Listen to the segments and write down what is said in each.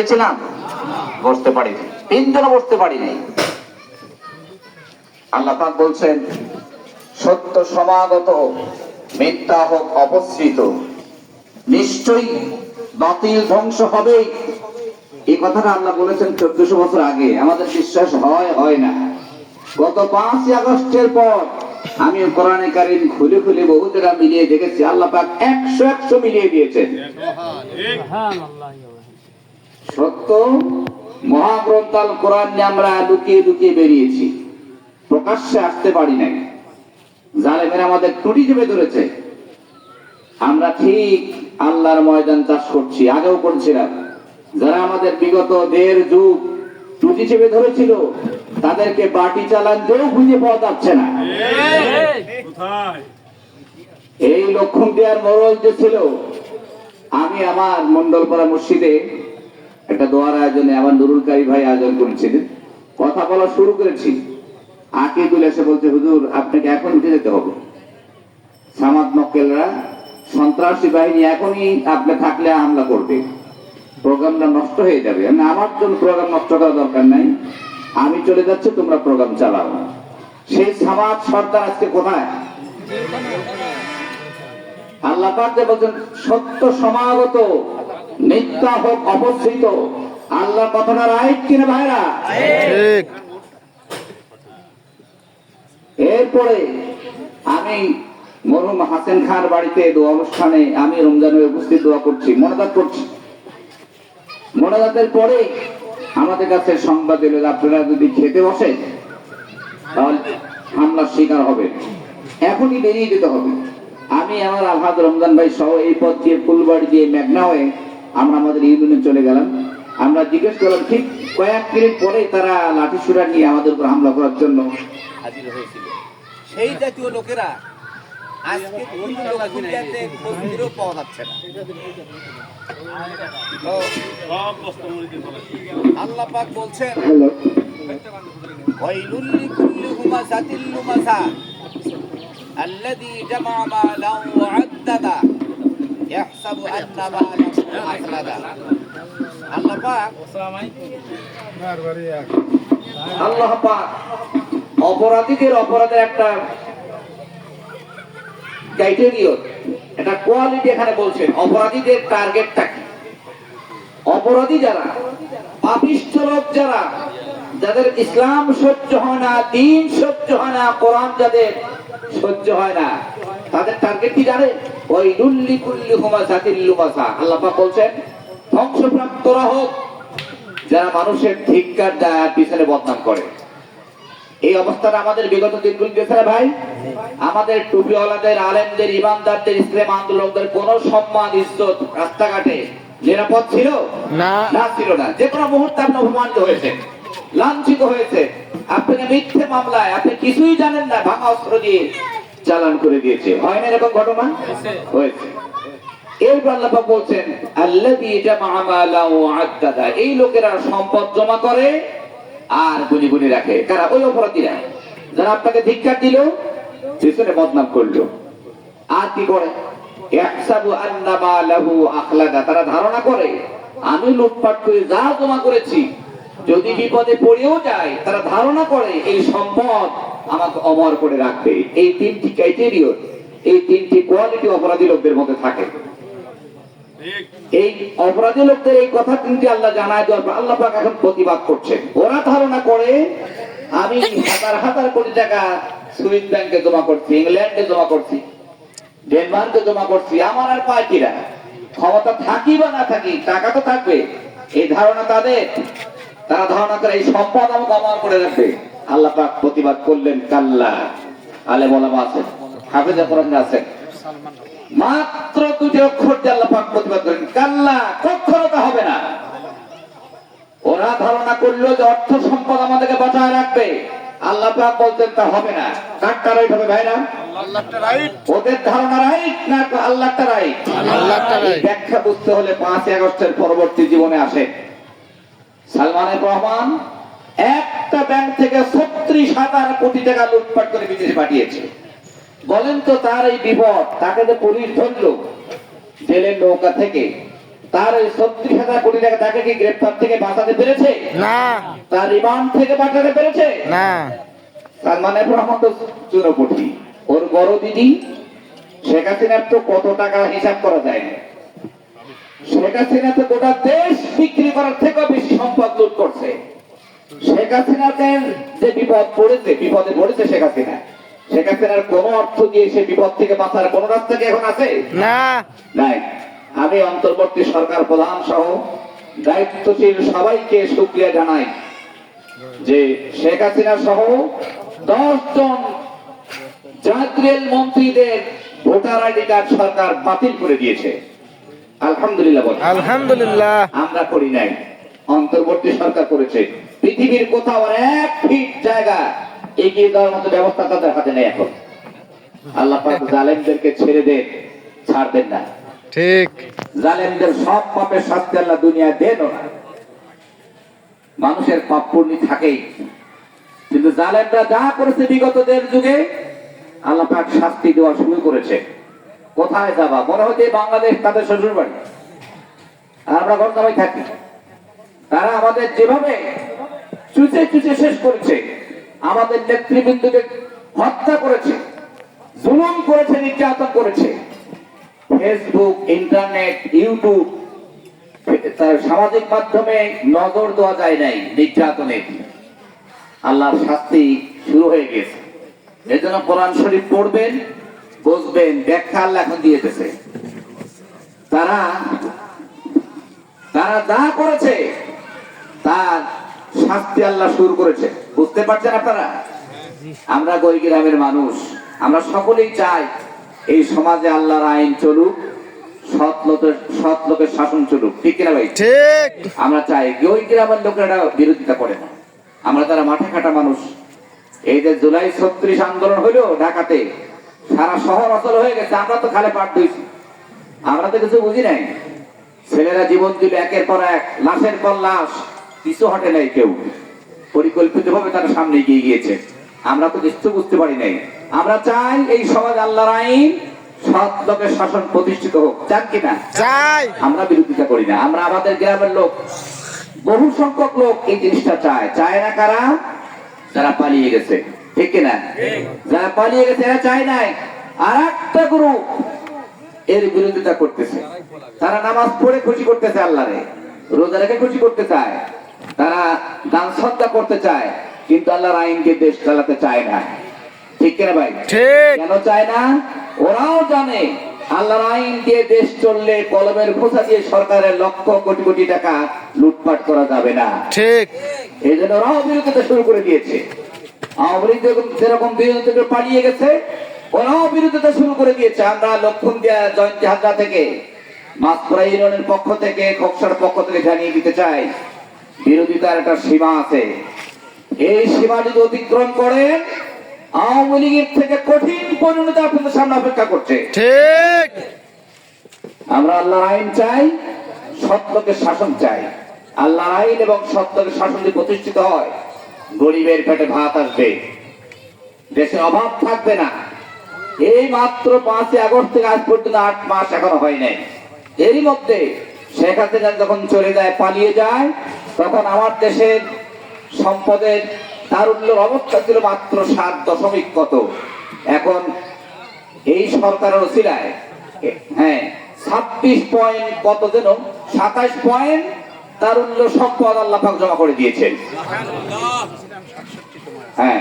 পেয়েছিলাম? বসতে পারিনি। তিনজনও বসতে পারিনি। আল্লাহ পাক বলছেন, সত্য সমাগত, মিথ্যা হোক, অপসৃত। নিশ্চয়ই বাতিল ধ্বংস হবে এই কথাটা আল্লাহ বলেছেন চোদ্দশো বছর আগে। আমাদের বিশ্বাস হয় হয় না। গত পাঁচই আগস্টের পর আমি কোরআনে কারিম খুলে খুলে বহু মিলিয়ে দেখেছি। আল্লাহ পাক একশো একশো মিলিয়ে দিয়েছেন। সত্য মহাগ্রন্থ আল কোরআন নিয়ে আমরা লুকিয়ে লুকিয়ে বেরিয়েছি। প্রকাশ্যে আসতে পারি নাই। জালেমের আমাদের টুটি চেপে ধরেছে। আমরা ঠিক আল্লাহর ময়দান চাষ করছি আগেও করছিলাম যারা আমাদের বিগত দেড় যুগ টুটি চেপে ধরেছিল তাদেরকে বাটি চালান দিয়েও খুঁজে পাওয়া যাচ্ছে না। এই লক্ষণ দেওয়ার মরল যে ছিল আমি আমার মন্ডলপাড়া মসজিদে একটা দোয়ার আয়োজনে আমার নুরুল কারি ভাই আয়োজন করেছিলেন। কথা বলা শুরু করেছি। আকিদুল এসে বলছে, হুজুর, আপনাকে এখন উঠে যেতে হবে। সামাদ মক্কেলরা সন্ত্রাসী বাহিনী এখনই আপনি থাকলে হামলা করবে। প্রোগ্রামটা নষ্ট হয়ে যাবে। মানে আমার জন্য প্রোগ্রাম নষ্ট করা দরকার নাই। আমি চলে যাচ্ছি, তোমরা প্রোগ্রাম চালাও। সেই সামাদ সর্দার আজকে কোথায়? আল্লাহ পাক যে বলছেন, সত্য সমাগত মিথ্যা হোক অপসৃত আল্লাহ কথাটা রাইট কিনা ভাইরা? এরপরে আমি মরহুম হাসেন খান বাড়িতে দোয়া অনুষ্ঠানে আমি রমজানে উপস্থিত দোয়া করছি মনোজাত করছি। মনোজাতের পরে আমাদের কাছে সংবাদ এলো আপনারা যদি খেতে বসেন তাহলে হামলার শিকার হবে। এখনই বেরিয়ে যেতে হবে। আমি আমার আলহাদ রমজান ভাই সহ এই পথ দিয়ে ফুলবাড়ি দিয়ে মেঘনা হয়ে আমরা আমাদের ইউনিয়নে চলে গেলাম আমরা জিজ্ঞেস করলাম ঠিক কয়েক মিনিট পরেই তারা লাঠি সুরা নিয়ে আমাদের উপর হামলা করার জন্য হাজির হয়েছিল সেই জাতীয় লোকেরা আজকে বিভিন্ন খুঁটিয়াতে খোঁজেও পাওয়া যাচ্ছে না তো আল্লাহ পাক বলছেন হ্যালো ওয়াইলুল লিকুল্লি হুমাযাতিল লুমাযা الذي جمع مالا وعددا يحسب أن ماله আল্লাহ পাক। অপরাধীদের অপরাধের একটা ক্রাইটেরিয়ন কোয়ালিটি এখানে বলছে, অপরাধীদের টার্গেটটা কি? অপরাধী যারা, পাপিষ্ঠ লোক যারা, যাদের ইসলাম সহ্য হয় না, দিন সহ্য হয় না, কোরআন যাদের সহ্য হয় না তাদের টার্গেট কি জানে? ওই লুল্লি কুল্লি হুমা জাতির লুমাসা আল্লাহ পাক বলছেন ধ্বংসপ্রাপ্তরা হোক যারা মানুষের ধিক্কার দেয় পিছনে বদনাম করে। এই অবস্থাটা আমাদের বিগত দিনগুলি গেছে না ভাই? আমাদের টুপিওয়ালাদের আলেমদের ইমানদারদের ইসলাম আন্দোলকদের কোন সম্মান ইজ্জত রাস্তাঘাটে নিরাপদ ছিল? না। না ছিল না। যে কোনো মুহূর্তে আপনি অপমানিত হয়েছে লাঞ্ছিত হয়েছে আপনাকে মিথ্যে মামলায় আপনি কিছুই জানেন না ভাঙা অস্ত্র দিয়ে চালান করে দিয়েছে। হয় না এরকম ঘটনা? হয়েছে। এরপর আল্লাহ বলছেন আল্লাযী জামাআ মালা ওয়া আদ্দাদা এই লোকেরা সম্পদ জমা করে আর গুনি গুনি রাখে। কারা? ওই অপরাধীরা। যারা আপনাকে ধিক্কার দিল পিছনে বদনাম করল। আর কি করে? ইয়াহসাবু আন্না মালাহু আখলাদা। তারা ধারণা করে আমি লুটপাট করে যা জমা করেছি যদি বিপদে পড়েও যায়, তারা ধারণা করে, এই সম্পদ আমাকে অমর করে রাখবে। এই তিনটি ক্রাইটেরিয়ন এই তিনটি কোয়ালিটি অপরাধী লোকদের মধ্যে থাকে। এই অপরাধী লোকদের এই কথা তিনটি আল্লাহ জানায় দেওয়ার পর আল্লাহ পাক এখন প্রতিবাদ করছে। ওরা ধারণা করে, আমি হাজার হাজার কোটি টাকা সুইস ব্যাংকে জমা করছি, ইংল্যান্ডে জমা করছি, ডেনমার্কে জমা করছি, আমার আর পায় কিরা ক্ষমতা থাকি বা না থাকি, টাকা তো থাকবে, এই ধারণা তাদের। তারা ধারণা করে এই সম্পদ আমাকে অমর করে রাখবে। আল্লাহ পাক প্রতিবাদ করলেন কাল্লা। আলে বলামা আছেন হাফেজা কোরআন আছেন। মাত্র দুটি অক্ষর দিয়ে আল্লাহ পাক প্রতিবাদ করেন কাল্লা কখনো তা হবে না। ওরা ধারণা করল যে অর্থ সম্পদ আমাদেরকে বাঁচায় রাখবে। আল্লাহ পাক বলতেন তা হবে না। কারটা রাইট হবে ভাইরা? ওদের ধারণা রাইট না আল্লাহটা রাইট। ব্যাখ্যা বুঝতে হলে পাঁচই আগস্টের পরবর্তী জীবনে আসে। সালমানের রহমান একটা ব্যাংক থেকে ছত্রিশ হাজার কোটি টাকা লুটপাট করে বিদেশে পাঠিয়েছে। বলেন তো তার এই বিপদ তাকে যে পুলিশ ধরলো জেলের নৌকা থেকে তার ওই ছত্রিশ হাজার কোটি টাকা তাকে কি গ্রেপ্তার থেকে বাঁচাতে পেরেছে? না। তার রিমান্ড থেকে বাঁচাতে পেরেছে? না। মানে রহমান তো চুরোপুটি। ওর বড় দিদি শেখ হাসিনার তো কত টাকা হিসাব করা যায়? না শেখ হাসিনা তো গোটা দেশ শেখ হাসিনাকে যে বিপদ পড়েছে বিপদে পড়েছে শেখ হাসিনা। শেখ হাসিনার কোন অর্থ দিয়ে সে বিপদ থেকে বাঁচার কোন রাস্তা কি এখন আছে? না। নাই। আমি অন্তর্বর্তী সরকার প্রধান সহ দায়িত্বশীল সবাইকে সুক্রিয়া জানাই যে শেখ হাসিনা সহ দশ জন জাতীয় মন্ত্রীদের ভোটার আইডি কার্ড সরকার বাতিল করে দিয়েছে। আলহামদুলিল্লাহ আলহামদুলিল্লাহ। আমরা করি নাই। অন্তর্বর্তী সরকার করেছে। পৃথিবীর কোথাও এক ফিট জায়গা এগিয়ে দেওয়ার মতো ব্যবস্থা তাদের হাতে নেই এখন। আল্লাহ পাক জালেমদেরকে ছেড়ে দেন ছাড়বেন না। ঠিক। জালেমদের সব পাপের শাস্তি আল্লাহ দুনিয়া দেন না। মানুষের পাপ পূর্ণি থাকেই। কিন্তু জালেমরা যা করেছে বিগত দেড় যুগে আল্লাহ পাক শাস্তি দেওয়া শুরু করেছে। কোথায় যাবা? মনে হচ্ছে বাংলাদেশ তাদের শ্বশুর বাড়ি আর আমরা গরদামাই থাকি। তারা আমাদের যেভাবে চুচে চুচে শেষ করেছে। আমাদের নেতৃবৃন্দকে হত্যা করেছে, জুলুম করেছে, নির্যাতন করেছে। ফেসবুক ইন্টারনেট ইউটিউব তার সামাজিক মাধ্যমে নজর দেওয়া যায় নাই নির্যাতনে। আল্লাহর শাস্তি শুরু হয়ে গেছে। এই জন্য কোরআন শরীফ পড়বেন, বুঝবেন, ব্যাখ্যা আল্লাহ এখন দিয়েছে। তারা তারা যা করেছে, তার শাস্তি আল্লাহ শুরু করেছে। বুঝতে পারছেন আপনারা? আমরা গই গ্রামের মানুষ? আমরা সকলেই চাই এই সমাজে আল্লাহর আইন চলুক সৎ লোকের সৎ লোকের শাসন চলুক। ঠিক কিনা ভাই? ঠিক। আমরা চাই ওই গ্রামের লোকেরা বিরোধিতা করে না। আমরা তারা মাঠে খাটা মানুষ এই যে জুলাই ছত্রিশ আন্দোলন হইল ঢাকাতে সারা শহর অচল হয়ে গেছে আমরা তো খালে পাট দিয়েছি আমরা তো কিছু বুঝি নাই। ছেলেরা জীবন দিল একের পর এক লাশের পর লাশ। কিছু হটে নাই কেউ। পরিকল্পিত ভাবে তারা সামনে এগিয়ে গিয়েছে। আমরা তো কিছু বুঝতে পারি নাই। আমরা চাই এই সমাজ আল্লাহর আইন সৎ লোকের শাসন প্রতিষ্ঠিত হোক। চান কিনা চাই। আমরা বিরোধিতা করি না। আমরা আমাদের গ্রামের লোক। বহু সংখ্যক লোক এই জিনিসটা চায়। চায় না কারা? যারা পালিয়ে গেছে। ঠিক কিনা যারা পালিয়ে গেছে এরা চায় নাই। আর একটা গ্রুপ এর বিরোধিতা করতেছে। তারা নামাজ পড়ে খুশি করতেছে আল্লাহরে। রোজা রেখে খুশি করতে চায়। তারা দান শ্রদ্ধা করতে চায় কিন্তু আল্লাহর আইনকে দেশ চালাতে চায় না। ঠিক কিনা ভাই? কেন চায় না? ওরাও জানে আল্লাহর আইন দিয়ে দেশ চললে কলমের খোঁচা দিয়ে সরকারের লক্ষ কোটি কোটি টাকা লুটপাট করা যাবে না। ঠিক। এই জন্য ওরাও বিরোধিতা শুরু করে দিয়েছে। আওয়ামী লীগ যেরকম- বিরোধিতা পালিয়ে গেছে ওরাও বিরোধিতা শুরু করে দিয়েছে। আমরা লক্ষণ দিয়া জয়ন্তী হাজরা থেকে মাসপুরা ইউনিয়নের পক্ষ থেকে খোকসার পক্ষ থেকে জানিয়ে দিতে চাই বিরোধিতার একটা সীমা আছে। এই সীমা যদি অতিক্রম করেন আওয়ামী লীগের থেকে কঠিন পরিণতি আপনাদের সামনে অপেক্ষা করছে। ঠিক। আমরা আল্লাহর আইন চাই সত্যকে শাসন চাই। আল্লাহর আইন এবং সত্যকে শাসন যদি প্রতিষ্ঠিত হয় গরিবের পেটে ভাত আসবে। দেশে অভাব থাকবে না। এই মাত্র পাঁচই আগস্ট থেকে আজ পর্যন্ত আট মাস এখনও হয় নাই। এরই মধ্যে শেখ হাসিনা যখন চলে যায় পালিয়ে যায় তখন আমার দেশের সম্পদের তারুণ্যের অবস্থা ছিল মাত্র সাত দশমিক কত? এখন এই সরকারের এ- হ্যাঁ ছাব্বিশ পয়েন্ট কত যেন? সাতাশ পয়েন্ট তারুণ্য সম্পদ আল্লাপাক জমা করে দিয়েছেন। হ্যাঁ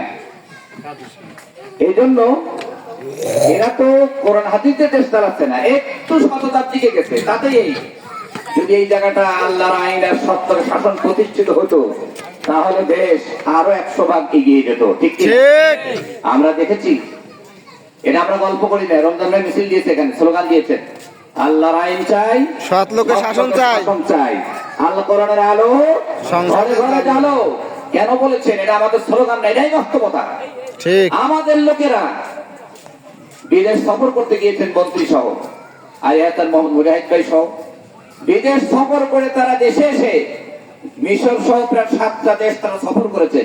এই জন্য এরা তো কোরআন হাতিতে দেশ চালাচ্ছে না, একটু সততার দিকে গেছে, তাতেই এই। যদি এই জায়গাটা আল্লাহর আইন আর সত্তর শাসন প্রতিষ্ঠিত হতো তাহলে দেশ আরও একশো ভাগ এগিয়ে যেত ঠিক ঠিক। আমরা দেখেছি এটা আমরা গল্প করি না রমজান ভাই মিছিল দিয়েছে এখানে স্লোগান দিয়েছেন আল্লাহর আইন চাই সৎ লোকের শাসন চাই। চাই। আল্লাহ কোরআনের আলো ঘরে ঘরে জালো কেন বলেছেন? এটা আমাদের স্লোগান না এটাই বাস্তবতা। ঠিক। আমাদের লোকেরা বিদেশ সফর করতে গিয়েছেন মন্ত্রী সহ আয়াতান মোহাম্মদ মুজাহিদ ভাই সহ বিদেশ সফর করে তারা দেশে এসে মিশর সহ প্রায় সাতটা দেশ তারা সফর করেছে।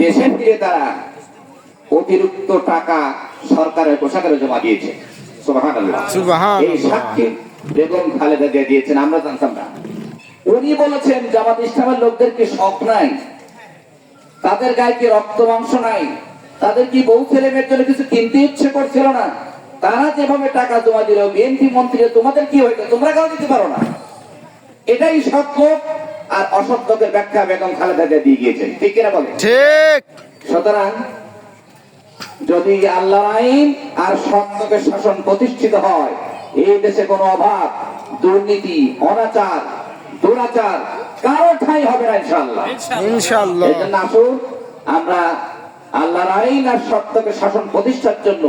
দেশে ফিরে তারা অতিরিক্ত টাকা সরকারের পোশাকের জমা দিয়েছে। এই সাক্ষী বেগম খালেদাকে দিয়েছেন আমরা জানতাম না। উনি বলেছেন জামাত ইসলামের লোকদেরকে শখ নাই? তাদের গায়ে কি রক্ত মাংস নাই? তাদের কি বউ ছেলে মেয়ের জন্য কিছু কিনতে ইচ্ছে করছিল না? তারা যেভাবে টাকা জমা দিল বিএনপি মন্ত্রী তোমাদের কি হয়েছে? তোমরা কেউ দিতে পারো না। এটাই লোক আর অসৎ লোকের ব্যাখ্যা বেগম খালেদাকে দিয়ে গিয়েছেন। ঠিক কিনা বলে ঠিক। সুতরাং যদি আল্লাহ আইন আর সত্যকে শাসন প্রতিষ্ঠিত হয় এই দেশে কোনো অভাব দুর্নীতি অনাচার দুরাচার কারও ঠাই হবে না ইনশাল্লাহ ইনশাল্লাহ এই জন্য আসুন আমরা আল্লাহর আইন আর সত্যকে শাসন প্রতিষ্ঠার জন্য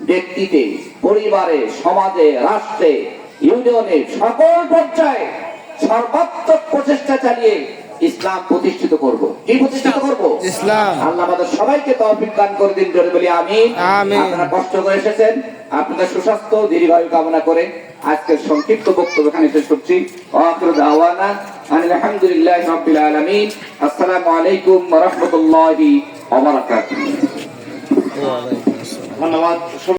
ব্যক্তিতে পরিবারে সমাজে রাষ্ট্রে ইউনিয়নে সকল পর্যায়ে সর্বাত্মক প্রচেষ্টা চালিয়ে ইসলাম প্রতিষ্ঠিত করব। কি প্রতিষ্ঠিত করব? ইসলাম। আল্লাহ আমাদের সবাইকে তৌফিক দান করে দিন জোরে বলি আমি আপনারা কষ্ট করে এসেছেন আপনাদের সুস্বাস্থ্য দীর্ঘায়ু কামনা করে আজকের সংক্ষিপ্ত বক্তব্য এখানে শেষ করছি। ওয়াকিরু দাওয়ানা আনিল হামদুলিল্লাহি রাব্বিল আলামিন। আসসালামু আলাইকুম ওয়া রাহমাতুল্লাহি ওয়া বারাকাতুহু। ধন্যবাদ।